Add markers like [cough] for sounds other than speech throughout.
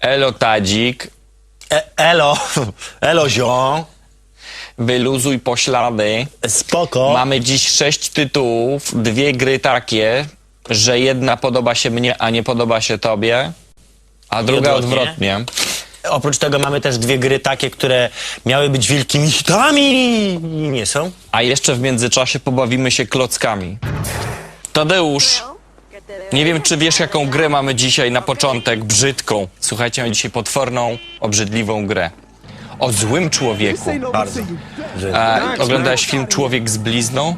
Elo Tadzik, E, elo, [laughs] elo ziom, wyluzuj poślady. spoko. Mamy dziś sześć tytułów, dwie gry takie, że jedna podoba się mnie, a nie podoba się tobie, a druga odwrotnie. odwrotnie. Oprócz tego mamy też dwie gry takie, które miały być wielkimi hitami i nie są. A jeszcze w międzyczasie pobawimy się klockami. Tadeusz, nie wiem czy wiesz jaką grę mamy dzisiaj na początek, brzydką. Słuchajcie, mamy dzisiaj potworną, obrzydliwą grę. O złym człowieku. Bardzo. E, oglądałeś film Człowiek z blizną?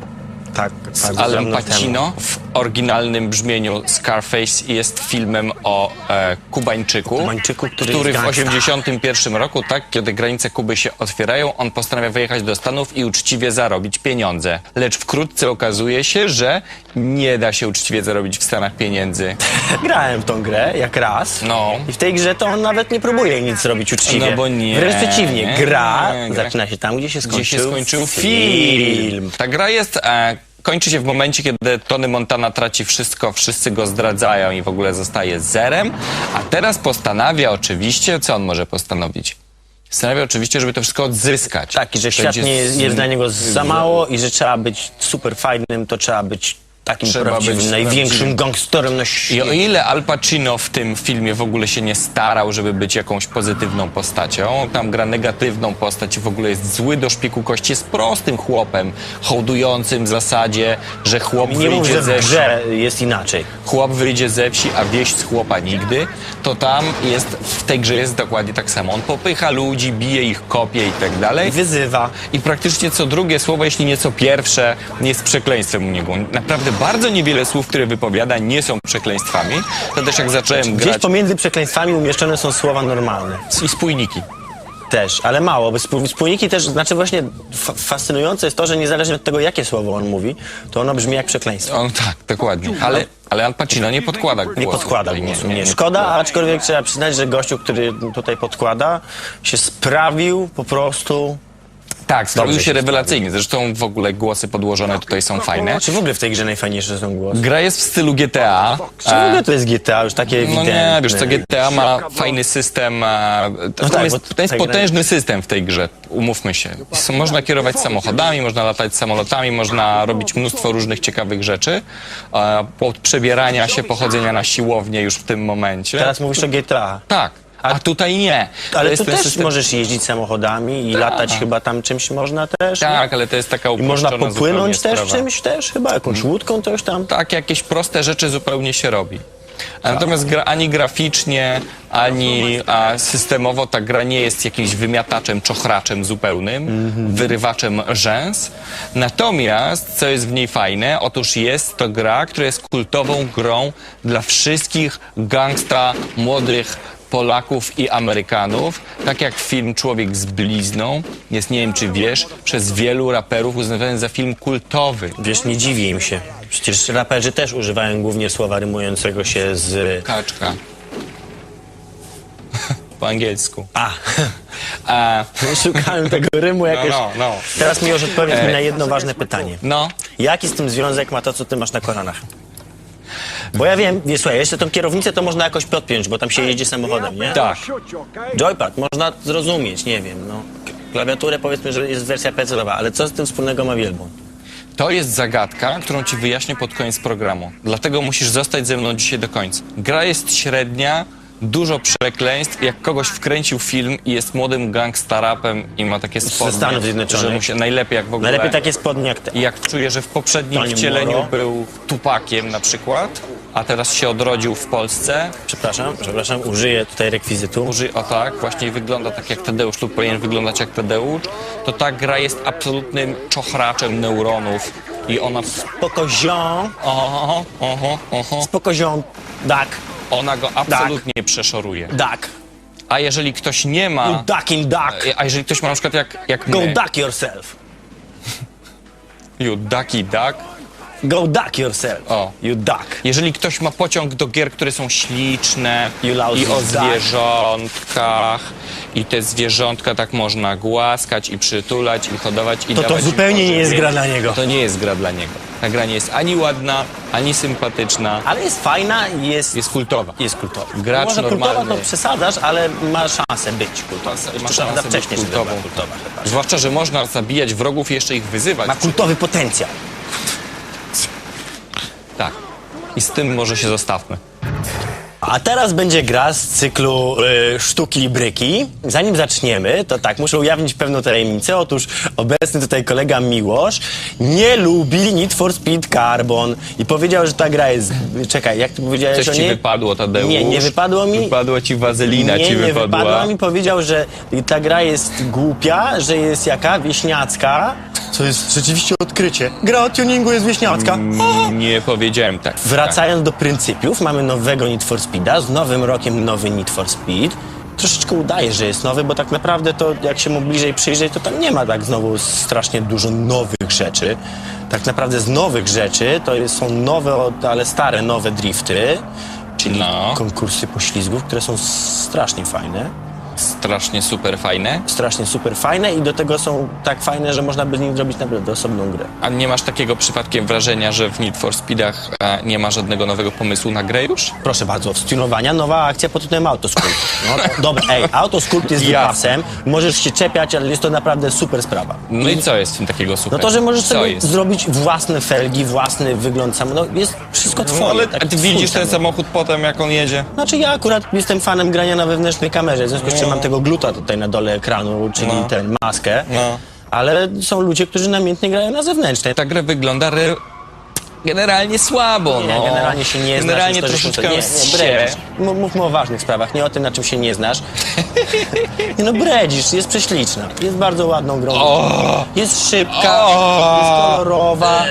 Tak, z tak, Alem dawno Pacino w oryginalnym brzmieniu Scarface jest filmem o e, Kubańczyku, Kubańczyku, który który w gangsta. 81 roku, tak, kiedy granice Kuby się otwierają, on postanawia wyjechać do Stanów i uczciwie zarobić pieniądze. Lecz wkrótce okazuje się, że nie da się uczciwie zarobić w Stanach pieniędzy. [laughs] Grałem w tą grę jak raz. No. I w tej grze to on nawet nie próbuje nic robić uczciwie. No bo nie. Wręcz przeciwnie, gra Nie, gra- zaczyna się tam, gdzie się skończył, Gdzie się skończył film. Ta gra jest... E, Kończy się w momencie, kiedy Tony Montana traci wszystko, wszyscy go zdradzają i w ogóle zostaje zerem. A teraz postanawia oczywiście, co on może postanowić? Postanawia oczywiście, żeby to wszystko odzyskać. Tak, i że świat nie jest, jest dla niego za mało i że trzeba być super fajnym, to trzeba być takim Trzeba prawdziwym, być największym prawdziwym. gangsterem na I o świecie. ile Al Pacino w tym filmie w ogóle się nie starał, żeby być jakąś pozytywną postacią, on tam gra negatywną postać i w ogóle jest zły do szpiku kości, jest prostym chłopem, hołdującym w zasadzie, że chłop Nie mów, wyjdzie że ze w grze jest inaczej. chłop wyjdzie ze wsi, a wieś z chłopa nigdy, to tam jest, w tej grze jest dokładnie tak samo. On popycha ludzi, bije ich, kopie i tak dalej. Wyzywa. I praktycznie co drugie słowo, jeśli nie co pierwsze, jest przekleństwem u niego. Naprawdę bardzo niewiele słów, które wypowiada, nie są przekleństwami. To też jak zacząłem Gdzieś grać pomiędzy przekleństwami umieszczone są słowa normalne. i spójniki. Też, ale mało. bo spół- Spójniki też, znaczy właśnie fa- fascynujące jest to, że niezależnie od tego, jakie słowo on mówi, to ono brzmi jak przekleństwo. On, tak, dokładnie. Ale, ale Al Pacino nie podkłada głosu. Nie podkłada tutaj, głosu, nie. Szkoda, aczkolwiek trzeba przyznać, że gościu, który tutaj podkłada, się sprawił po prostu... Tak, sprawił Dobrze się się rewelacyjnie. Zresztą w ogóle głosy podłożone tutaj są fajne. Czy w ogóle w tej grze najfajniejsze są głosy? Gra jest w stylu GTA. Czy w ogóle to jest GTA już takie No ewidentne? nie, wiesz co, GTA ma fajny system, e, to, tak, jest, bo to jest ta gra- potężny system w tej grze, umówmy się. S- Można kierować samochodami, można latać samolotami, można robić mnóstwo różnych ciekawych rzeczy, e, od przebierania się, pochodzenia na siłownię już w tym momencie. Teraz mówisz o GTA. Tak, a tutaj nie. Ale jest tu ten też system- możesz jeździć samochodami i latać chyba tam czymś można też. Tak, ale to jest taka I można popłynąć zupełnie też sprawa. czymś też chyba, jakąś łódką to już tam. tak, jakieś proste rzeczy zupełnie się robi. A Natomiast gra, ani graficznie, ani a, systemowo ta gra nie jest jakimś wymiataczem, czochraczem zupełnym, wyrywaczem rzęs. Natomiast, co jest w niej fajne, otóż jest to gra, która jest kultową grą dla wszystkich gangsta młodych Polaków i Amerykanów, tak jak film Człowiek z blizną jest, nie wiem czy wiesz, przez wielu raperów uznawany za film kultowy. Wiesz, nie dziwię im się. Przecież raperzy też używają głównie słowa rymującego się z... Kaczka. Po angielsku. A, A, [laughs] szukałem tego rymu jakoś. no, no. Teraz mi już odpowiedz mi na jedno ważne pytanie. no, Jaki z tym związek ma to, co ty masz na kolanach? Bo ja wiem, nie, słuchaj, jeszcze tą kierownicę to można jakoś podpiąć, bo tam się jeździ samochodem, nie? tak. Joypad można zrozumieć, nie wiem, no. Klawiaturę powiedzmy, że jest wersja PC-owa, ale co z tym wspólnego ma wielbłąd? To jest zagadka, którą ci wyjaśnię pod koniec programu. Dlatego musisz zostać ze mną dzisiaj do końca. Gra jest średnia, dużo przekleństw. Jak kogoś wkręcił film i jest młodym gangstarapem i ma takie spodnie, Stanów Zjednoczonych. że mu się najlepiej jak w ogóle... Najlepiej takie spodnie jak te. I jak czuje, że w poprzednim Panie wcieleniu Moro. był Tupakiem na przykład, a teraz się odrodził w Polsce, Przepraszam, przepraszam, użyję tutaj rekwizytu. użyj o tak, właśnie wygląda tak jak Tadeusz lub powinien wyglądać jak Tadeusz, to ta gra jest absolutnym czochraczem neuronów i ona... Spoko ziom, Oho, oho, oho. spoko ziom, dak, Ona go absolutnie przeszoruje. dak. A jeżeli ktoś nie ma... You ducking duck. A jeżeli ktoś ma na przykład jak, jak Go my, duck yourself. you ducky duck, Go duck yourself. O. You duck. Jeżeli ktoś ma pociąg do gier, które są śliczne You lousy i o duck. zwierzątkach i te zwierzątka tak można głaskać i przytulać i hodować i To to dawać im zupełnie nie jest gra dla niego. To nie jest gra dla niego. Ta gra nie jest ani ładna, ani sympatyczna. Ale jest fajna i jest... Jest kultowa. Jest kultowa. Gracz Może kultowa normalny. to przesadzasz, ale ma szansę być kultowa. Ma Jeszcze szansę być wcześniej kultową. kultowa. chyba. Zwłaszcza, że można zabijać wrogów i jeszcze ich wyzywać. Ma kultowy potencjał. Tak. I z tym może się zostawmy. A teraz będzie gra z cyklu y, sztuki i bryki. Zanim zaczniemy, to tak, muszę ujawnić pewną tajemnicę. Otóż obecny tutaj kolega Miłosz nie lubi Need for Speed Carbon i powiedział, że ta gra jest... Czekaj, jak ty powiedziałeś Coś o ci niej? wypadło, Tadeusz? Nie, nie wypadło mi. Wypadła ci wazelina, nie, ci nie wypadła. wypadła mi. Powiedział, że ta gra jest głupia, że jest jaka? Wieśniacka. Co jest rzeczywiście odkrycie. Gra o tuningu jest wieśniacka. Nie powiedziałem tak. Wracając do pryncypiów, mamy nowego Need for Speeda, z nowym rokiem nowy Need for Speed. Troszeczkę udaje, że jest nowy, bo tak naprawdę to jak się mu bliżej przyjrzeć, to tam nie ma tak znowu strasznie dużo nowych rzeczy. Tak naprawdę z nowych rzeczy to są nowe, ale stare, nowe drifty, czyli No. konkursy poślizgów, które są strasznie fajne. Strasznie super fajne. Strasznie super fajne i do tego są tak fajne, że można by z nich zrobić naprawdę osobną grę. A nie masz takiego przypadkiem wrażenia, że w Need for Speedach e, nie ma żadnego nowego pomysłu na grę już? Proszę bardzo, od tunowania nowa akcja pod tytułem Autosculpt. No, to- [laughs] dobra, ej, Autosculpt jest wypasem, możesz się czepiać, ale jest to naprawdę super sprawa. No i co jest w tym takiego super? No to, że możesz co sobie jest? zrobić własne felgi, własny wygląd samochodu, no jest wszystko twoje. No, ale tak, a ty twój widzisz ten samochód. samochód potem, jak on jedzie? Znaczy ja akurat jestem fanem grania na wewnętrznej kamerze, w związku z czym No. mam tego gluta tutaj na dole ekranu, czyli No. tę maskę. No. Ale są ludzie, którzy namiętnie grają na zewnętrznej. Ta gra wygląda re... generalnie słabo, Nie, no. generalnie się nie znasz. Generalnie to, że się troszeczkę to- nie, nie, bredzisz. M- Mówmy o ważnych sprawach, nie o tym, na czym się nie znasz. [laughs] nie no, bredzisz, jest prześliczna. Jest bardzo ładną grą. Jest szybka, O! jest kolorowa.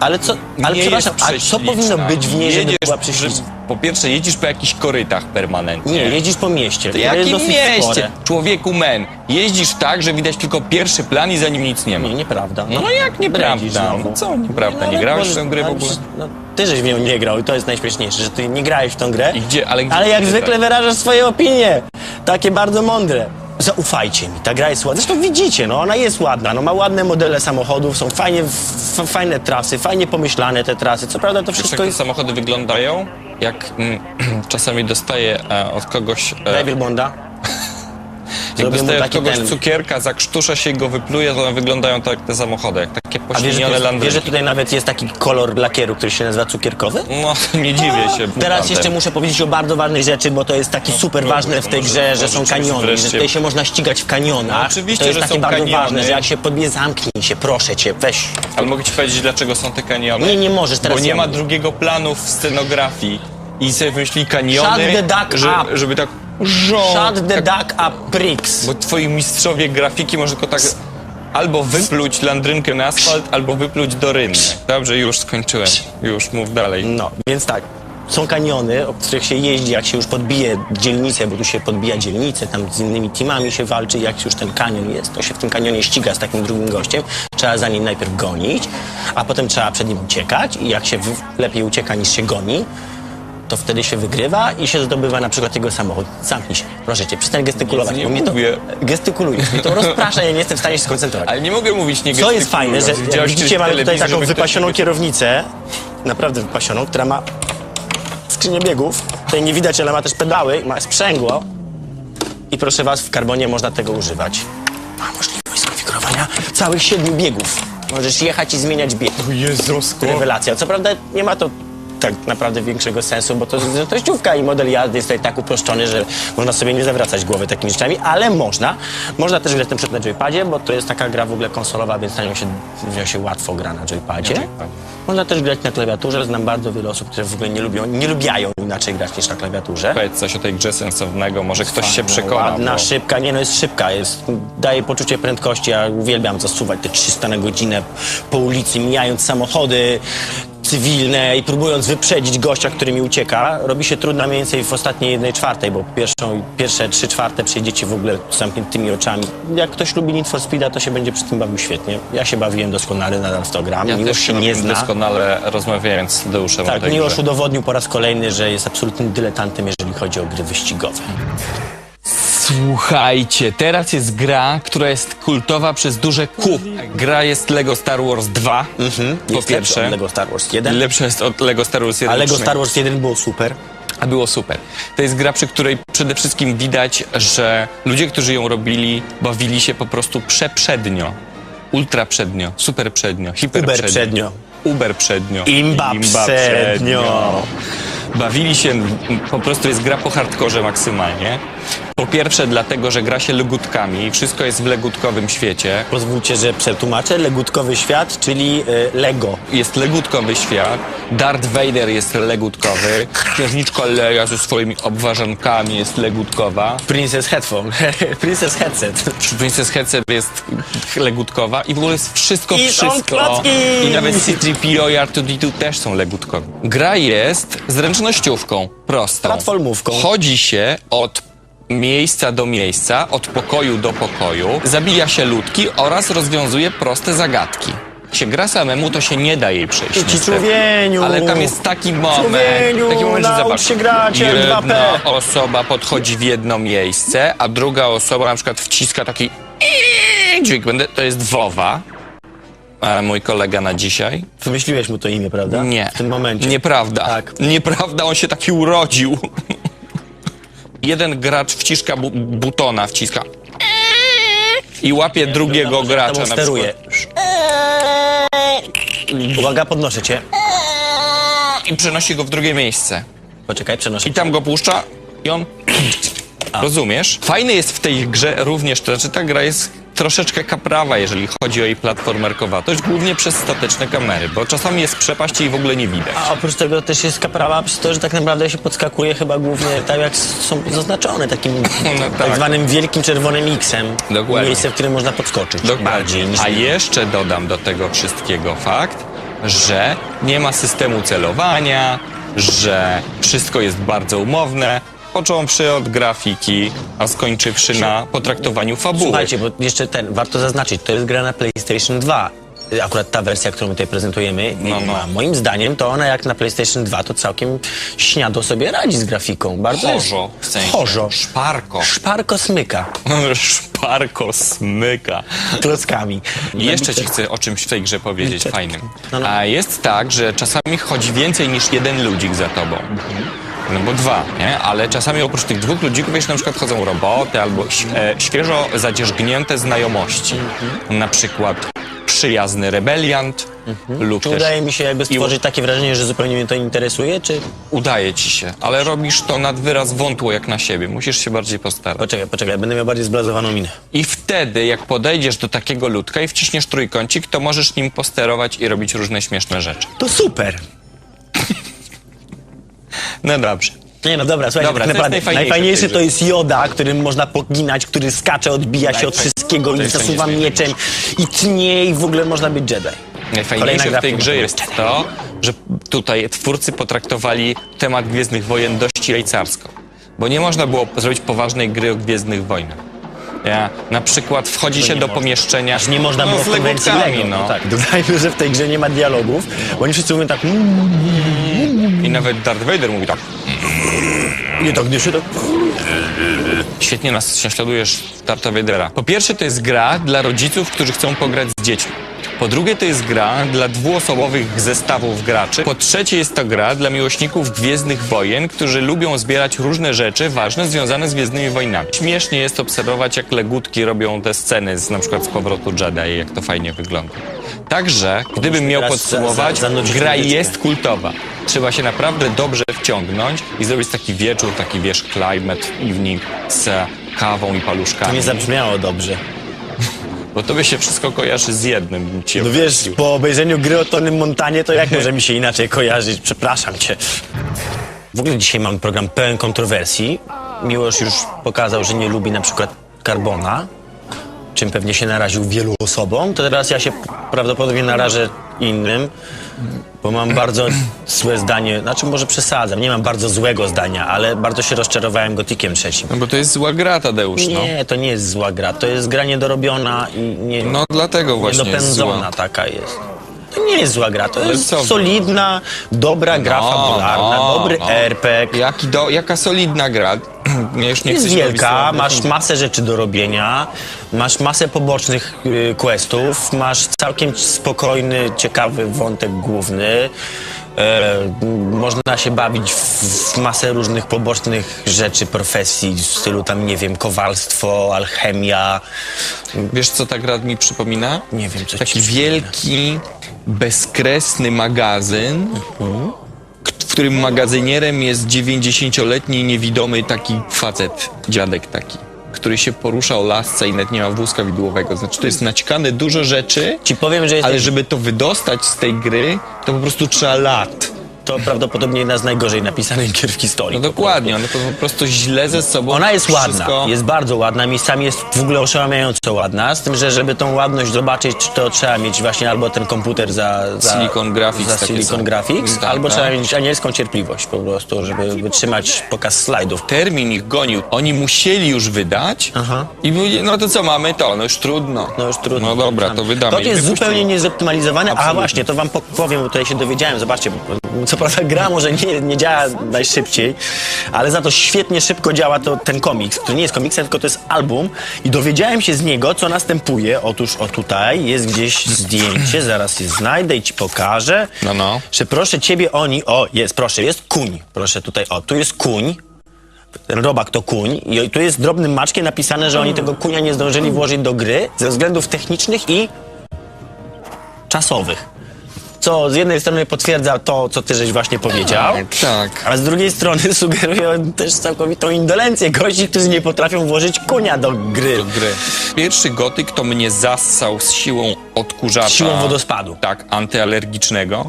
Ale co, ale nie przepraszam, jest a co prześliczna. powinno być w niej, żeby Jedziesz, była prześliczna? Po pierwsze, jedziesz po jakichś korytach permanentnie. Nie, jedziesz po mieście, To które jest jakim dosyć mieście? spore. Człowieku men. Jeździsz tak, że widać tylko pierwszy plan i za nim nic nie ma. Nie, nieprawda. No jak nieprawda? Bredzisz znowu. No co nieprawda? No, Nie ale grałeś w możesz- tę grę w ale ogóle? przecież- No, ty żeś w nią nie grał i to jest najśmieszniejsze, że ty nie grałeś w tą grę. I gdzie- ale gdzie- ale jak gdzie zwykle tak? wyrażasz swoje opinie. Takie bardzo mądre. Zaufajcie mi, ta gra jest ładna. Zresztą widzicie, no ona jest ładna, no ma ładne modele samochodów, są fajnie, f- fajne trasy, fajnie pomyślane te trasy. Co prawda to jak wszystko te jest... samochody wyglądają? Jak mm, [clears throat] czasami dostaję e, od kogoś... E, Devil Bonda. Jak dostaję od kogoś ten... cukierka, zakrztusza się i go wypluje, to one wyglądają tak jak te samochody, jak takie A że, poślinione landryki. wiesz, że tutaj nawet jest taki kolor lakieru, który się nazywa cukierkowy? No, [laughs] nie dziwię się. Teraz mutantem. jeszcze muszę powiedzieć o bardzo ważnej rzeczy, bo to jest taki super próbuj, ważne w tej może- grze, że są kaniony, że wreszcie- tutaj się można ścigać w kanionach. No oczywiście, to jest że takie są bardzo kaniony. ważne, że jak się podbije, zamknij się, proszę cię, weź. Ale mogę ci powiedzieć, dlaczego są te kaniony? Nie, nie możesz, teraz Bo nie ja ma mówię. drugiego planu w scenografii. I sobie wymyślili kaniony, Shut the duck że, up. żeby tak... Shut the tak, duck up, pricks. Bo twoi mistrzowie grafiki może tylko tak albo wypluć landrynkę na asfalt, albo wypluć do rynny. Dobrze, już skończyłem. Już mów dalej. No, więc tak. Są kaniony, o których się jeździ, jak się już podbije dzielnicę, bo tu się podbija dzielnicę, tam z innymi teamami się walczy, jak już ten kanion jest, to się w tym kanionie ściga z takim drugim gościem. Trzeba za nim najpierw gonić, a potem trzeba przed nim uciekać i jak się w- lepiej ucieka niż się goni, to wtedy się wygrywa i się zdobywa na przykład jego samochód. Zamknij się, proszę cię, przestań gestykulować. Nie bo mnie to mówię. Gestykulujesz, mnie to rozprasza, ja nie jestem w stanie się skoncentrować. Ale nie mogę mówić nie Co jest fajne, że jak widzicie, mamy tutaj taką wypasioną nie- kierownicę, naprawdę wypasioną, która ma skrzynię biegów. Tutaj nie widać, ale ma też pedały, ma sprzęgło. I proszę was, w karbonie można tego używać. Ma możliwość skonfigurowania całych siedmiu biegów. Możesz jechać i zmieniać bieg. Jezusko. Rewelacja. Co prawda nie ma to tak naprawdę większego sensu, bo to jest treściówka i model jazdy jest tutaj tak uproszczony, że można sobie nie zawracać głowy takimi rzeczami, ale można. Można też grać na przykład na joypadzie, bo to jest taka gra w ogóle konsolowa, więc na nią się, w nią się łatwo gra na joypadzie. Na joypadzie. Można też grać na klawiaturze. Znam bardzo wiele osób, które w ogóle nie lubią, nie lubiają inaczej grać niż na klawiaturze. Powiedz coś o tej grze sensownego, może ktoś się przekona. Ładna, bo- szybka, nie no jest szybka, jest, daje poczucie prędkości, ja uwielbiam zasuwać te 300 na godzinę po ulicy, mijając samochody. Cywilne i próbując wyprzedzić gościa, który mi ucieka, robi się trudno mniej więcej w ostatniej jednej czwartej, bo pierwszą, pierwsze trzy czwarte przejdziecie w ogóle z zamkniętymi oczami. Jak ktoś lubi Need for Speeda, to się będzie przy tym bawił świetnie. Ja się bawiłem doskonale, nadal w to gram. Ja Miłosz też się nie zna. doskonale rozmawiając z Tadeuszem o Tak, Miłosz udowodnił po raz kolejny, że jest absolutnym dyletantem, jeżeli chodzi o gry wyścigowe. Słuchajcie, teraz jest gra, która jest kultowa przez duże Q. Gra jest Lego Star Wars 2, po Jest lepszy od pierwsze. Lego Star Wars 1, Lepsze jest od Lego Star Wars 1. a Lego. Star Wars 1 było super. A było super. To jest gra, przy której przede wszystkim widać, że ludzie, którzy ją robili, bawili się po prostu przeprzednio. Ultra przednio, super przednio, hiper Uber przednio. Uber przednio. Imba przednio. Bawili się, po prostu jest gra po hardkorze maksymalnie. Po pierwsze dlatego, że gra się legutkami, wszystko jest w legutkowym świecie. Pozwólcie, że przetłumaczę. Legutkowy świat, czyli e, Lego. Jest legutkowy świat, Darth Vader jest legutkowy, księżniczka Leia ze swoimi obwarzankami jest legutkowa, Princess Headphone. [laughs] Princess Headset. Princess Headset jest legutkowa i w ogóle jest wszystko, I są wszystko. klocki! I nawet C-3PO i R2-D2 też są legutkowe. Gra jest zręcznościówką, prostą. Platformówką. Chodzi się od miejsca do miejsca, od pokoju do pokoju, zabija się ludki oraz rozwiązuje proste zagadki. Jak się gra samemu, to się nie da jej przejść. Ci niestety. człowieniu! Ale tam jest taki moment, Człowieniu, taki moment, że naucz zobacz, się grać jedna 2P. osoba podchodzi w jedno miejsce, a druga osoba na przykład wciska taki dźwięk, będę, to jest Wowa, a mój kolega na dzisiaj. Wymyśliłeś mu to imię, prawda? Nie. W tym momencie. Nieprawda. Tak. Nieprawda, on się taki urodził. [laughs] Jeden gracz wciska bu butona, wciska i łapie drugiego gracza na steruje. przykład. Uwaga, podnoszę cię. I przenosi go w drugie miejsce. Poczekaj, przenoszę I tam go puszcza i on... Rozumiesz? Fajne jest w tej grze również, to znaczy ta gra jest troszeczkę kaprawa, jeżeli chodzi o jej platformerkowatość, głównie przez statyczne kamery, bo czasami jest przepaść i w ogóle nie widać. A oprócz tego też jest kaprawa przez to, że tak naprawdę się podskakuje chyba głównie tak jak są zaznaczone takim [laughs] tak. tak zwanym wielkim czerwonym X-em. Dokładnie. Miejsce, w którym można podskoczyć. Bardziej niż A jeszcze dodam do tego wszystkiego fakt, że nie ma systemu celowania, że wszystko jest bardzo umowne, począwszy od grafiki, a skończywszy na potraktowaniu fabuły. Słuchajcie, bo jeszcze ten, warto zaznaczyć, to jest gra na PlayStation 2. Y, Akurat ta wersja, którą my tutaj prezentujemy, No, no. a moim zdaniem to ona jak na PlayStation 2 to całkiem śniado sobie radzi z grafiką. Bardzo Chorzo, w sensie. Chorzo. Szparko. Szparko smyka [laughs] Szparko smyka. klockami. I jeszcze ci chcę o czymś w tej grze powiedzieć fajnym. No, no. A jest tak, że czasami chodzi więcej niż jeden ludzik za tobą. No bo dwa, nie? Ale czasami oprócz tych dwóch ludzików jeszcze na przykład chodzą roboty albo e, świeżo zadzierzgnięte znajomości. Na przykład przyjazny rebeliant lub Czy też udaje mi się jakby stworzyć takie wrażenie, że zupełnie mnie to interesuje, czy... udaje ci się, ale robisz to nad wyraz wątło jak na siebie. Musisz się bardziej postarać. Poczekaj, poczekaj, będę miał bardziej zblazowaną minę. I wtedy, jak podejdziesz do takiego ludka i wciśniesz trójkącik, to możesz nim posterować i robić różne śmieszne rzeczy. To super! No dobrze. Nie no dobra, słuchaj, Dobra, tak to jest naprawdę najfajniejsze w tej to jest Joda, którym można poginać, który skacze, odbija się od wszystkiego to i jest zasuwa najfajniejsze. mieczem i tnie i w ogóle można być Jedi. Najfajniejsze gra w tej grze jest to, że tutaj twórcy potraktowali temat Gwiezdnych Wojen dość jajcarsko. Bo nie można było zrobić poważnej gry o Gwiezdnych Wojnach. Ja, na przykład wchodzi się nie do można. pomieszczenia Nie można no, było z w konwencji Lego. no. Tak, dodajmy, że w tej grze nie ma dialogów, bo oni wszyscy mówią tak "Mm, I nawet Darth Vader mówi tak, nie tak, nie się tak... świetnie nas naśladujesz Darth Vadera. Po pierwsze to jest gra dla rodziców, którzy chcą pograć z dziećmi. Po drugie to jest gra dla dwuosobowych zestawów graczy. Po trzecie jest to gra dla miłośników Gwiezdnych Wojen, którzy lubią zbierać różne rzeczy ważne związane z Gwiezdnymi Wojnami. Śmiesznie jest obserwować jak legutki robią te sceny z na przykład z powrotu Jedi jak to fajnie wygląda. Także, gdybym miał podsumować, za- za- zanudzić gra jest kultowa. Trzeba się naprawdę dobrze wciągnąć i zrobić taki wieczór, taki wiesz, climate evening z kawą i To paluszkami. nie zabrzmiało dobrze. Bo tobie się wszystko kojarzy z jednym. bym Ci No wiesz, po obejrzeniu gry o Tonym Montanie, to jak może mi się inaczej kojarzyć? Przepraszam cię. W ogóle dzisiaj mam program pełen kontrowersji. Miłosz już pokazał, że nie lubi na przykład Carbona, czym pewnie się naraził wielu osobom. To teraz ja się prawdopodobnie narażę innym, bo mam bardzo [clears throat] złe zdanie, znaczy może przesadzam, nie mam bardzo złego zdania, ale bardzo się rozczarowałem Gotikiem trzecim. No bo to jest zła gra, Tadeusz, no. Nie, to nie jest zła gra, to jest gra niedorobiona i nie, No dlatego właśnie jest niedopędzona zła. taka jest. To nie jest zła gra, to jest co wy? solidna, dobra gra No, fabularna, no, dobry no. RPG. Jaki do, jaka solidna gra. Ja już nie Jest chcę wielka, masz masę rzeczy do robienia, masz masę pobocznych y, questów, masz całkiem spokojny, ciekawy wątek główny. E, można się bawić w, w masę różnych pobocznych rzeczy, profesji w stylu tam, nie wiem, kowalstwo, alchemia. Wiesz, co ta gra mi przypomina? Nie wiem, co Taki ci wielki, bezkresny magazyn, Mhm. W którym magazynierem jest 90-letni niewidomy taki facet, dziadek taki, który się porusza o lasce i nawet nie ma wózka widłowego. Znaczy, to jest naćkane dużo rzeczy, Ci powiem, że ale żeby to wydostać z tej gry, to po prostu trzeba lat. To prawdopodobnie jedna z najgorzej napisanych gier w historii. No dokładnie, one to po prostu źle ze sobą Ona jest ładna, wszystko... jest bardzo ładna, miejscami jest w ogóle oszałamiająco ładna, z tym, że żeby tą ładność zobaczyć, to trzeba mieć właśnie albo ten komputer za, za Silicon Graphics za Silicon. Graphics, Tak, albo tak. trzeba mieć anielską cierpliwość po prostu, żeby wytrzymać pokaz slajdów. termin ich gonił. Oni musieli już wydać Aha. i mówili, no to co mamy to? No już trudno. No już trudno. No dobra, to wydamy. To jest zupełnie niezoptymalizowane, a właśnie, to wam po- powiem, bo tutaj się dowiedziałem, zobaczcie, co prawda gra może nie, nie działa najszybciej, ale za to świetnie szybko działa to, ten komiks, który nie jest komiksem, tylko to jest album i dowiedziałem się z niego, co następuje. Otóż o tutaj jest gdzieś zdjęcie, [clears throat] zaraz je znajdę i ci pokażę, No, no. że proszę ciebie oni, o jest, proszę, jest kuń, proszę tutaj, o, tu jest kuń, ten robak to kuń i tu jest drobnym maczkiem napisane, że oni tego kunia nie zdążyli włożyć do gry ze względów technicznych i czasowych. Co z jednej strony potwierdza to, co ty żeś właśnie powiedział, Tak. a z drugiej strony [laughs] sugeruje też całkowitą indolencję gości, którzy nie potrafią włożyć kunia do gry. Do gry. Pierwszy gotyk to mnie zassał z siłą odkurzacza. Siłą wodospadu. Tak, antyalergicznego.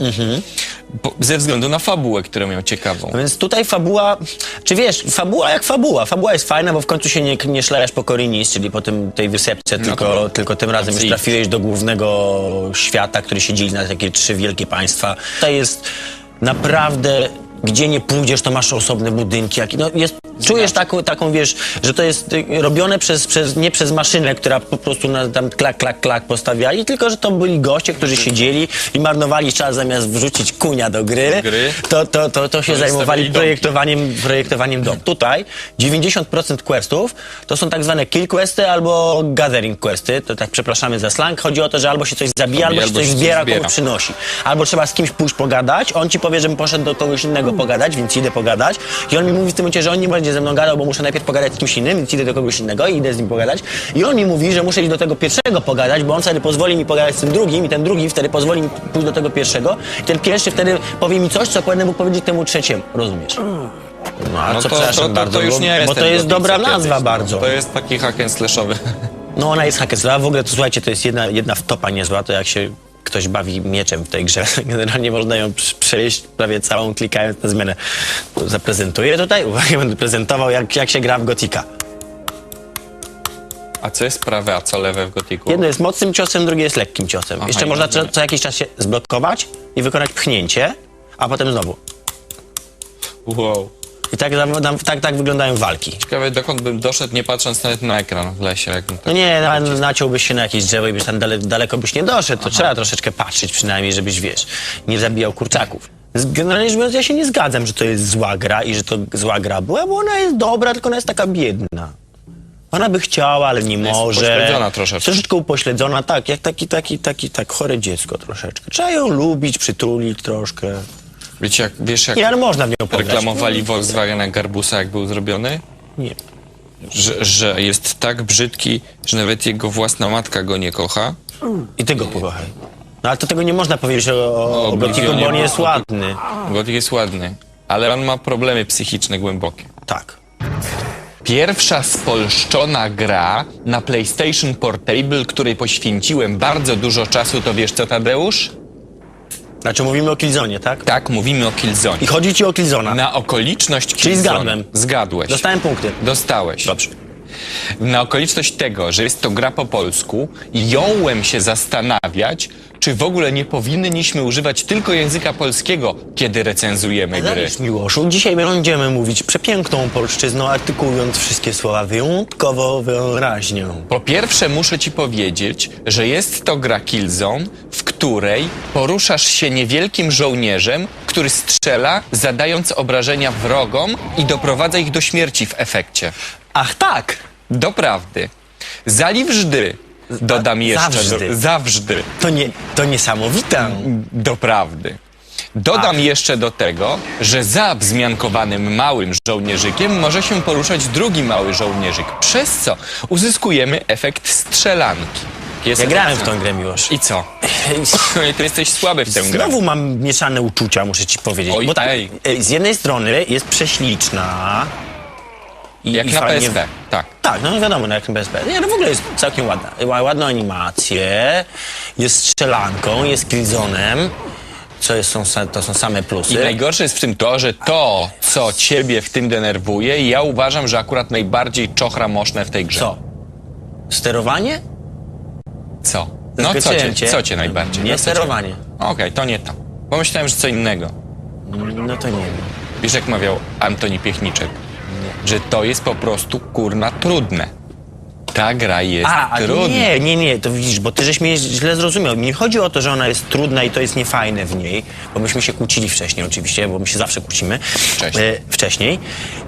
Ze względu na fabułę, którą miał ciekawą. No więc tutaj fabuła, czy wiesz, fabuła jak fabuła. Fabuła jest fajna, bo w końcu się nie, nie szlajesz po Korinis, czyli po tym, tej wysepce, tylko, to- tylko tym razem już trafiłeś do głównego świata, który się dzieli na takie trzy wielkie państwa. Tutaj jest naprawdę, gdzie nie pójdziesz, to masz osobne budynki. Jak, no jest, czujesz taką, taką, wiesz, że to jest y, robione przez, przez, nie przez maszynę, która po prostu na, tam klak, klak, klak postawiali, tylko że to byli goście, którzy siedzieli i marnowali czas zamiast wrzucić kunia do gry, Do gry. to, to, to, to się i zajmowali stawiali domki. projektowaniem, projektowaniem domu. Tutaj 90% questów to są tak zwane kill questy albo gathering questy. To tak przepraszamy za slang. Chodzi o to, że albo się coś zabija, albo się coś zbiera. komuś przynosi. Albo trzeba z kimś pójść pogadać, on ci powie, żebym poszedł do kogoś innego pogadać, więc idę pogadać. I on mi mówi w tym momencie, że on nie będzie ze mną gadał, bo muszę najpierw pogadać z kimś innym, więc idę do kogoś innego i idę z nim pogadać. I on mi mówi, że muszę iść do tego pierwszego pogadać, bo on wtedy pozwoli mi pogadać z tym drugim i ten drugi wtedy pozwoli mi pójść do tego pierwszego. I ten pierwszy wtedy powie mi coś, co powinienem mógł powiedzieć temu trzeciemu. Rozumiesz? No, a No co to, przepraszam to, to, bardzo, to już bo, nie jest bo to ten jest dobra co kiedyś, nazwa no. bardzo. To jest taki hack and slashowy. No ona jest hackesla, w ogóle to słuchajcie, to jest jedna, jedna wtopa niezła, to jak się ktoś bawi mieczem w tej grze, [laughs] generalnie można ją przejść prawie całą klikając na zmianę. Zaprezentuję tutaj, uwaga, [laughs] będę prezentował jak, jak się gra w Gotika. A co jest prawe, a co lewe w gotiku? Jedno jest mocnym ciosem, drugie jest lekkim ciosem. Aha, Jeszcze można co, co jakiś czas się zblokować i wykonać pchnięcie, a potem znowu. Wow. I tak, tak, tak, wyglądają walki. Ciekawe, dokąd bym doszedł, nie patrząc nawet na ekran w lesie. Jakbym tak... No nie, na, naciąłbyś się na jakieś drzewo i byś tam dale, daleko byś nie doszedł. To trzeba troszeczkę patrzeć przynajmniej, żebyś, wiesz, nie zabijał kurczaków. Z- Generalnie rzecz biorąc, ja się nie zgadzam, że to jest zła gra i że to zła gra była, bo ona jest dobra, tylko ona jest taka biedna. Ona by chciała, ale nie Jest może. upośledzona troszeczkę. Troszeczkę upośledzona, tak, jak taki, taki, taki, tak chore dziecko troszeczkę. Trzeba ją lubić, przytulić troszkę. Wiecie, jak, wiesz jak Nie, ale można w nią pograć. reklamowali Volkswagena Garbusa, jak był zrobiony? Nie. Że, że jest tak brzydki, że nawet jego własna matka go nie kocha. I ty go pokochaj. No ale to tego nie można powiedzieć o, o, o Oblivionie, Gotiku, bo on jest ładny. Gotik jest ładny, ale on ma problemy psychiczne głębokie. Tak. Pierwsza spolszczona gra na PlayStation Portable, której poświęciłem bardzo dużo czasu, to wiesz co, Tadeusz? Znaczy mówimy o Killzonie, tak? Tak, mówimy o Killzone. I chodzi ci o Killzona. Na okoliczność Czyli Killzone. zgadłem. Zgadłeś. Dostałem punkty. Dostałeś. Dobrze. Na okoliczność tego, że jest to gra po polsku, jąłem się zastanawiać, czy w ogóle nie powinniśmy używać tylko języka polskiego, kiedy recenzujemy gry. Zaraz, Miłoszu, dzisiaj będziemy mówić przepiękną polszczyzną, artykułując wszystkie słowa wyjątkowo wyraźnie. Po pierwsze muszę ci powiedzieć, że jest to gra Killzone, w której poruszasz się niewielkim żołnierzem, który strzela, zadając obrażenia wrogom i doprowadza ich do śmierci w efekcie. Ach tak! Doprawdy. Zaliwżdy. Dodam jeszcze. zawżdy. Zawżdy. To, nie, to niesamowite. Doprawdy. Dodam jeszcze do tego, że za wzmiankowanym małym żołnierzykiem może się poruszać drugi mały żołnierzyk, przez co uzyskujemy efekt strzelanki. Jest Ja grałem w tą grę, Miłosz. I co? Ty jesteś słaby w tę grę. Znowu mam mieszane uczucia, muszę ci powiedzieć. Oj, bo tak, ej. e, z jednej strony jest prześliczna. I, Jak i na fajnie- PSP, tak. Tak, no wiadomo, no jak na PSP. Nie, no w ogóle jest całkiem ładna. Ma ładną animację, jest strzelanką, jest killzonem, co jest, są, sa- to są same plusy. I najgorsze jest w tym to, że to, co ciebie w tym denerwuje, ja uważam, że akurat najbardziej czochramoszne w tej grze. Co? Sterowanie? Co? No co Zaskoczyłem cię, co cię najbardziej? Nie No, co cię- sterowanie. Okej, to nie to. Pomyślałem, że co innego. No to nie wiem. Wiesz, jak mawiał Antoni Piechniczek? Że to jest po prostu kurna trudne. Ta gra jest A, a trudna. nie, nie, nie, to widzisz, bo ty żeś mnie źle zrozumiał. Mi nie chodzi o to, że ona jest trudna i to jest niefajne w niej, bo myśmy się kłócili wcześniej oczywiście, bo my się zawsze kłócimy. Wcześniej. E, wcześniej.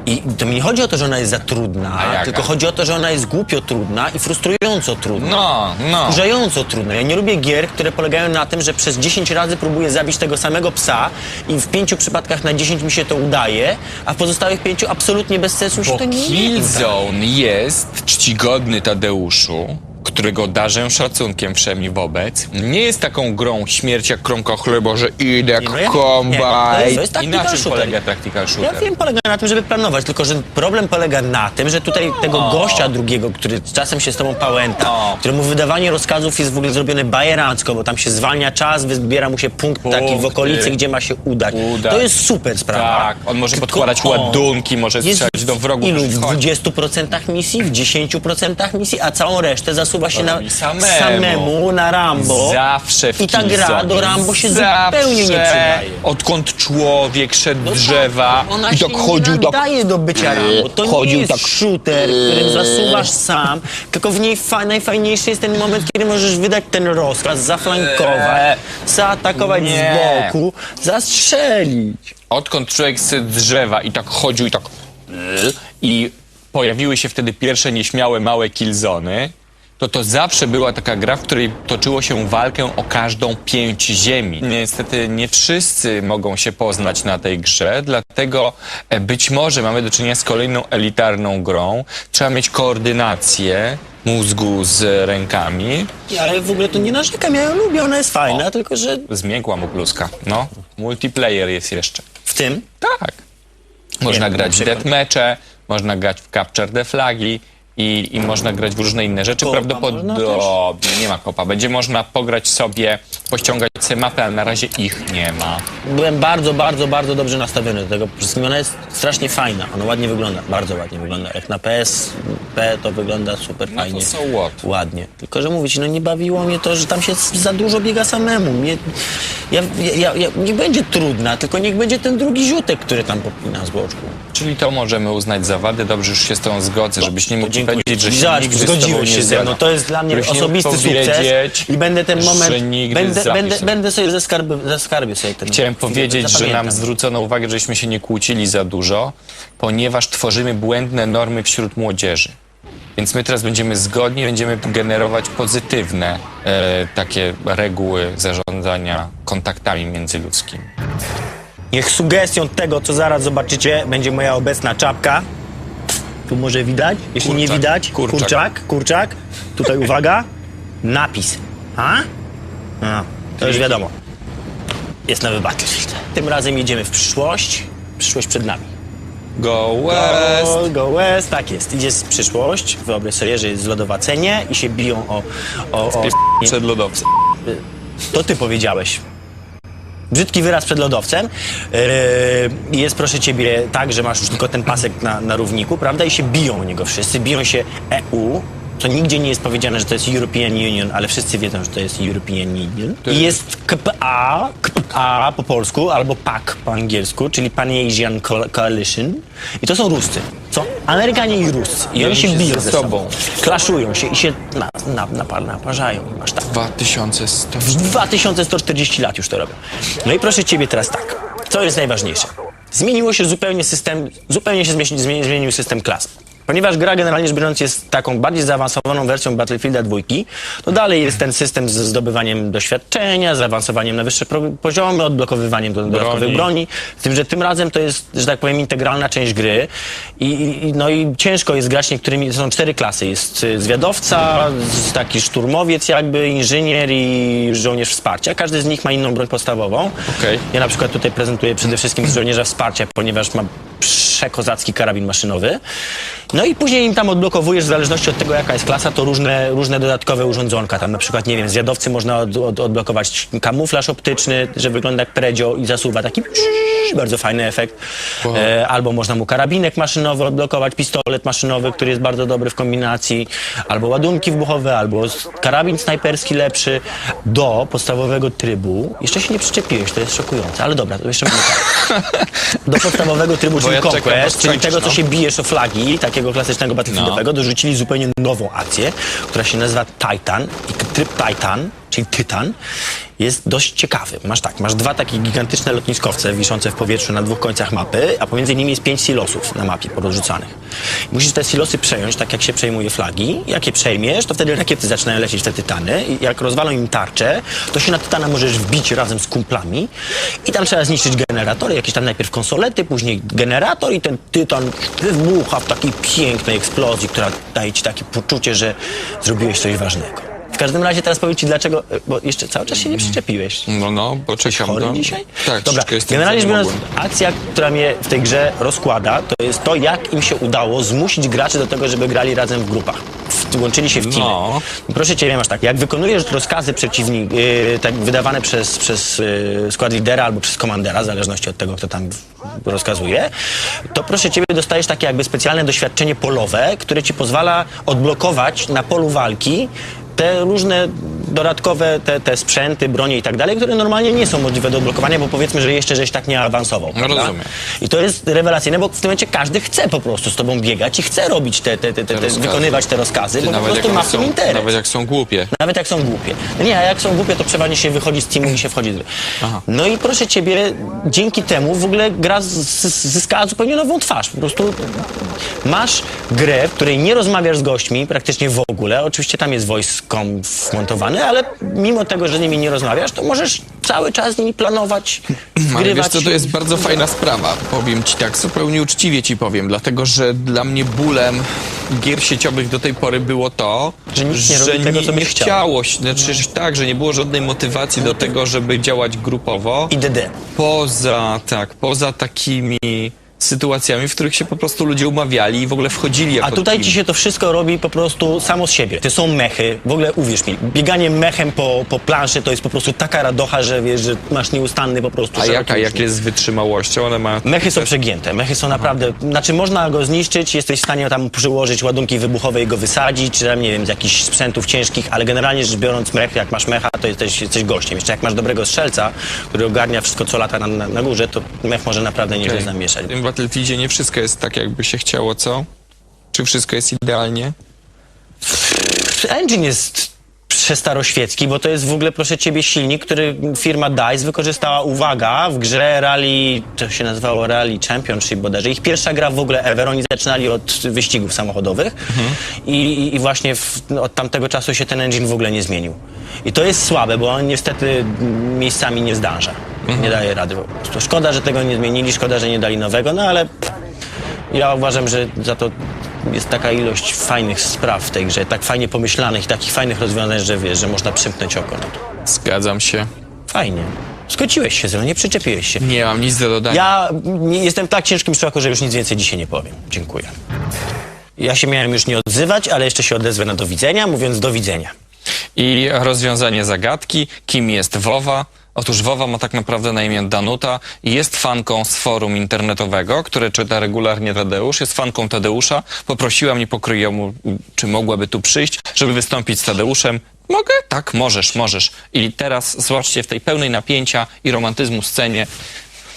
I to mi nie chodzi o to, że ona jest za A trudna, jaka? tylko chodzi o to, że ona jest głupio trudna i frustrująco trudna. No, no. Wkurzająco trudne. Ja nie lubię gier, które polegają na tym, że przez 10 razy próbuję zabić tego samego psa i w pięciu przypadkach na 10 mi się to udaje, a w pozostałych pięciu absolutnie bez sensu się Bo to nie. Killzone jest czcigodny Tadeuszu, którego darzę szacunkiem wszemi wobec. Nie jest taką grą śmierć jak kromka chleba, że idę jak no ja- kombaj. nie, to jest- to jest I tactical na czym shooter. polega tactical shooter? Ja wiem, polega na tym, żeby planować, tylko że problem polega na tym, że tutaj tego gościa drugiego, który czasem się z tobą pałęta, O. któremu wydawanie rozkazów jest w ogóle zrobione bajerancko, bo tam się zwalnia czas, wybiera mu się punkt taki w Punkty. okolicy, gdzie ma się udać. Udać. To jest super sprawa. Tak, on może Tylko podkładać on ładunki, może strzelać do wrogów. Ilu? W Chodź. 20% misji, w 10% misji, a całą resztę zasuwa się na samemu. samemu, na Rambo. Zawsze w I ta gra Killzone. do Rambo się Zawsze, zupełnie nie przydaje. Odkąd człowiek szedł No drzewa tak, ona i się tak chodził nie tak... nadaje do bycia Rambo. To nie chodził jest tak- shooter, którym zasuwasz sam, tylko w niej fa- najfajniejszy jest ten moment, kiedy możesz wydać ten rozkaz, zaflankować, zaatakować Nie. z boku, zastrzelić. Odkąd człowiek z drzewa i tak chodził i tak... I pojawiły się wtedy pierwsze nieśmiałe małe killzony, to to zawsze była taka gra, w której toczyło się walkę o każdą pięć ziemi. Niestety nie wszyscy mogą się poznać na tej grze, dlatego e, być może mamy do czynienia z kolejną elitarną grą. Trzeba mieć koordynację mózgu z rękami. Ale w ogóle to nie narzekam, ja ją lubię, ona jest fajna, tylko że Zmiękła mu pluska. No, multiplayer jest jeszcze. w tym Tak. Można grać w przykład. deathmatche, można grać w Capture the Flagi i, i można grać w różne inne rzeczy. Kopa Prawdopodobnie nie ma kopa. Będzie można pograć sobie, pościągać sobie mapę, ale na razie ich nie ma. byłem bardzo, bardzo, bardzo dobrze nastawiony do tego. Ona jest strasznie fajna, ona ładnie wygląda, bardzo ładnie wygląda. Jak na PSP to wygląda super No fajnie. to so what? Ładnie. Tylko, że mówić, no nie bawiło mnie to, że tam się za dużo biega samemu. Mnie, ja, ja, ja, niech będzie trudna, tylko niech będzie ten drugi ziutek, który tam popina z boczku. Czyli to możemy uznać za wadę. Dobrze, już się z tą zgodzę, żebyś nie mógł Dziękuję. powiedzieć, że się Zobacz, nigdy zgodziłeś nie się ze mną. To jest dla mnie Żebyś nie osobisty sukces. I będę ten moment. że nigdy Będę, zapisz będę, sobie. będę sobie ze skarby, ze skarbię sobie ten. Chciałem powiedzieć, że nam zwrócono uwagę, żeśmy się nie kłócili za dużo, ponieważ tworzymy błędne normy wśród młodzieży. Więc my teraz będziemy zgodni, będziemy generować pozytywne e, takie reguły zarządzania kontaktami międzyludzkimi. Niech sugestią tego, co zaraz zobaczycie, będzie moja obecna czapka. Tu może widać? Jeśli nie Kurczak, widać, kurczak. kurczak, kurczak. Tutaj uwaga, napis. A? A, to już wiadomo. Jest nowy Battlefield. Tym razem jedziemy w przyszłość. Przyszłość przed nami. Go West! Go, go West, tak jest. Idzie z przyszłość. Wyobraź sobie, że jest zlodowacenie i się biją o... o, o [laughs] Przed lodowcem. to ty powiedziałeś. brzydki wyraz przed lodowcem. Yy, jest, proszę ciebie, tak, że masz już tylko ten pasek na, na równiku, prawda? I się biją o niego wszyscy. Biją się EU. To nigdzie nie jest powiedziane, że to jest European Union, ale wszyscy wiedzą, że to jest European Union. I jest KPA, KPA po polsku, albo PAC po angielsku, czyli Pan-Asian Co- Coalition. I to są Ruscy. Co? Amerykanie i Ruscy. I oni się biją ze sobą. Klaszują się i się na, na, na, naparzają. Masz tak. 2100. 2140 lat już to robią. No i proszę ciebie teraz tak. Co jest najważniejsze? Zmieniło się zupełnie system, zupełnie się zmieni- zmieni- zmienił system klas. Ponieważ gra generalnie rzecz biorąc jest taką bardziej zaawansowaną wersją Battlefielda 2, to dalej jest ten system z zdobywaniem doświadczenia, z awansowaniem na wyższe poziomy, odblokowywaniem do- dodatkowych broni. Z tym, że tym razem to jest, że tak powiem, integralna część gry. I, i, no i ciężko jest grać niektórymi, są cztery klasy. Jest y, zwiadowca, taki szturmowiec jakby, inżynier i żołnierz wsparcia. Każdy z nich ma inną broń podstawową. Okej. Ja na przykład tutaj prezentuję przede wszystkim żołnierza wsparcia, ponieważ mam przekozacki karabin maszynowy. No i później im tam odblokowujesz, w zależności od tego, jaka jest klasa, to różne, różne dodatkowe urządzonka. Tam na przykład, nie wiem, zwiadowcy można od, od, odblokować kamuflaż optyczny, że wygląda jak predzio i zasuwa taki bardzo fajny efekt. E, albo można mu karabinek maszynowy odblokować, pistolet maszynowy, który jest bardzo dobry w kombinacji, albo ładunki wybuchowe, albo karabin snajperski lepszy. Do podstawowego trybu, jeszcze się nie przyczepiłeś, to jest szokujące, ale dobra, to jeszcze mamy tak. [laughs] Do podstawowego trybu, czyli ja Conquest, czyli tego, co no. się bijesz o flagi, takiego klasycznego battlefieldowego, dorzucili zupełnie nową akcję, która się nazywa Titan. I tryb Titan, czyli Tytan, jest dość ciekawy. Masz tak, masz dwa takie gigantyczne lotniskowce wiszące w powietrzu na dwóch końcach mapy, a pomiędzy nimi jest pięć silosów na mapie porozrzucanych. Musisz te silosy przejąć, tak jak się przejmuje flagi. Jak je przejmiesz, to wtedy rakiety zaczynają lecieć w te Tytany i jak rozwalą im tarczę, to się na Tytana możesz wbić razem z kumplami i tam trzeba zniszczyć generatory, jakieś tam najpierw konsolety, później generator i ten Tytan wybucha w takiej pięknej eksplozji, która daje ci takie poczucie, że zrobiłeś coś ważnego. W każdym razie teraz powiem ci dlaczego, bo jeszcze cały czas się nie przyczepiłeś. No, no, poczekam. Chory no. dzisiaj? Tak, Dobra, troszeczkę jestem generalnie rzecz biorąc, zaniemogły. akcja, która mnie w tej grze rozkłada, to jest to, jak im się udało zmusić graczy do tego, żeby grali razem w grupach. W, łączyli się w teamy. No. Proszę ciebie, masz tak, jak wykonujesz rozkazy przeciwnik, yy, tak wydawane przez, przez yy, skład lidera albo przez komandera, w zależności od tego, kto tam rozkazuje, to proszę ciebie dostajesz takie jakby specjalne doświadczenie polowe, które ci pozwala odblokować na polu walki te różne dodatkowe te, te sprzęty, bronie i tak dalej, które normalnie nie są możliwe do odblokowania, bo powiedzmy, że jeszcze żeś tak nie awansował. prawda? rozumiem. I to jest rewelacyjne, bo w tym momencie każdy chce po prostu z tobą biegać i chce robić te, te, te, te, te rozkazy. wykonywać te rozkazy, bo po Nawet prostu jak, ma one w tym są, interes. nawet jak są głupie. Nawet jak są głupie. No nie, a jak są głupie, to przeważnie się wychodzi z teamu i się wchodzi z gry. Aha. No i proszę ciebie, dzięki temu w ogóle gra z- z- zyskała zupełnie nową twarz. Po prostu masz grę, w której nie rozmawiasz z gośćmi praktycznie w ogóle. Oczywiście tam jest voice com wmontowany, ale mimo tego, że z nimi nie rozmawiasz, to możesz cały czas z nimi planować, [clears throat] Ale wiesz co, to jest bardzo fajna sprawa, powiem ci tak, zupełnie uczciwie ci powiem, dlatego że dla mnie bólem gier sieciowych do tej pory było to, Że nikt nie robi tego, co nie byś chciał. chciało, się- znaczy że tak, że nie było żadnej motywacji do tego, żeby działać grupowo, I DD. poza, tak, poza takimi sytuacjami, w których się po prostu ludzie umawiali i w ogóle wchodzili jako A tutaj team. ci się to wszystko robi po prostu samo z siebie. To są mechy. W ogóle uwierz mi, bieganie mechem po, po planszy to jest po prostu taka radocha, że wiesz, że masz nieustanny po prostu A szeroki jaka, jak jest z wytrzymałością? One mają... Mechy są przegięte, mechy są naprawdę, znaczy można go zniszczyć, jesteś w stanie tam przyłożyć ładunki wybuchowe i go wysadzić, czy tam, nie wiem, z jakichś sprzętów ciężkich, ale generalnie rzecz biorąc mech, jak masz mecha, to jesteś, jesteś gościem. Jeszcze jak masz dobrego strzelca, który ogarnia wszystko, co lata na, na, na górze, to mech może naprawdę nieźle Okej. zamieszać. Battlefieldzie nie wszystko jest tak, jakby się chciało, co? Czy wszystko jest idealnie? Engine jest przestaroświecki, bo to jest w ogóle, proszę ciebie, silnik, który firma DICE wykorzystała, uwaga, w grze Rally, to się nazywało Rally Championship bodajże. Ich pierwsza gra w ogóle ever. Oni zaczynali od wyścigów samochodowych i, i, i właśnie w, od tamtego czasu się ten engine w ogóle nie zmienił. I to jest słabe, bo on niestety miejscami nie zdąża. Nie daje rady po prostu. Szkoda, że tego nie zmienili, szkoda, że nie dali nowego, no ale ja uważam, że za to jest taka ilość fajnych spraw w tej grze, tak fajnie pomyślanych i takich fajnych rozwiązań, że wiesz, że można przymknąć oko na to. Zgadzam się. Fajnie. Skociłeś się ze mną, nie przyczepiłeś się. Nie mam nic do dodania. Ja nie, jestem w tak ciężkim szoku, że już nic więcej dzisiaj nie powiem. Dziękuję. Ja się miałem już nie odzywać, ale jeszcze się odezwę na do widzenia, mówiąc do widzenia. I rozwiązanie zagadki, kim jest Wowa, Otóż Wowa ma tak naprawdę na imię Danuta i jest fanką z forum internetowego, które czyta regularnie Tadeusz. Jest fanką Tadeusza. Poprosiła mnie pokryjomu, czy mogłaby tu przyjść, żeby wystąpić z Tadeuszem. Mogę? Tak, możesz, możesz. I teraz zobaczcie w tej pełnej napięcia i romantyzmu scenie,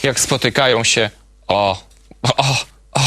jak spotykają się. O, o. o.